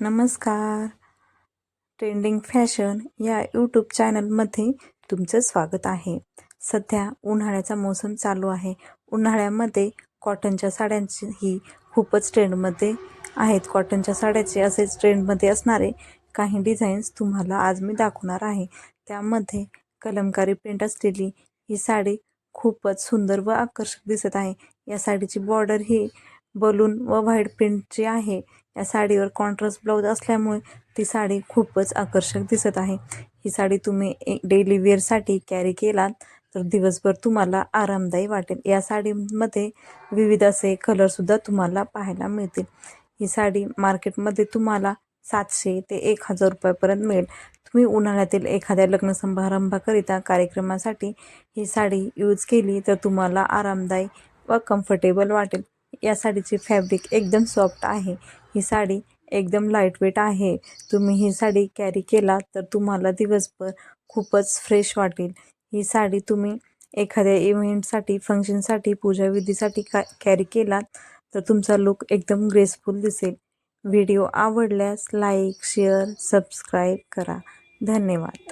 नमस्कार. Trending fashion या YouTube चॅनलमध्ये तुमचं स्वागत आहे. सध्या उन्हाळ्याचा मोसम चालू आहे. उन्हाळ्यामध्ये कॉटनच्या साड्यांची ही खूपच ट्रेंडमध्ये आहेत. कॉटनच्या साड्याचे असेच ट्रेंडमध्ये असणारे काही डिझाईन्स तुम्हाला आज मी दाखवणार आहे. त्यामध्ये कलमकारी प्रिंट असलेली ही साडी खूपच सुंदर व आकर्षक दिसत आहे. या साडीची बॉर्डर ही बलून व व्हाईट प्रिंटची आहे या साडीवर कॉन्ट्रास्ट ब्लाऊज असल्यामुळे ती साडी खूपच आकर्षक दिसत आहे. ही साडी तुम्ही एक डेली वेअरसाठी कॅरी केलात तर दिवसभर तुम्हाला आरामदायी वाटेल. या साडीमध्ये विविध असे कलरसुद्धा तुम्हाला पाहायला मिळतील. ही साडी मार्केटमध्ये तुम्हाला सातशे ते एक हजार रुपयापर्यंत मिळेल. तुम्ही उन्हाळ्यातील एखाद्या लग्न समारंभाकरिता कार्यक्रमासाठी ही साडी यूज केली तर तुम्हाला आरामदायी व कम्फर्टेबल वाटेल. या साडीची फॅब्रिक एकदम सॉफ्ट आहे. ही साडी एकदम लाईटवेट आहे. तुम्ही ही साडी कॅरी केला तर तुम्हाला दिवसभर खूपच फ्रेश वाटेल. ही साडी तुम्ही एखाद्या इव्हेंटसाठी फंक्शनसाठी पूजाविधीसाठी का कॅरी केलात तर तुमचा लुक एकदम ग्रेसफुल दिसेल. व्हिडिओ आवडल्यास लाईक शेअर सबस्क्राईब करा. धन्यवाद.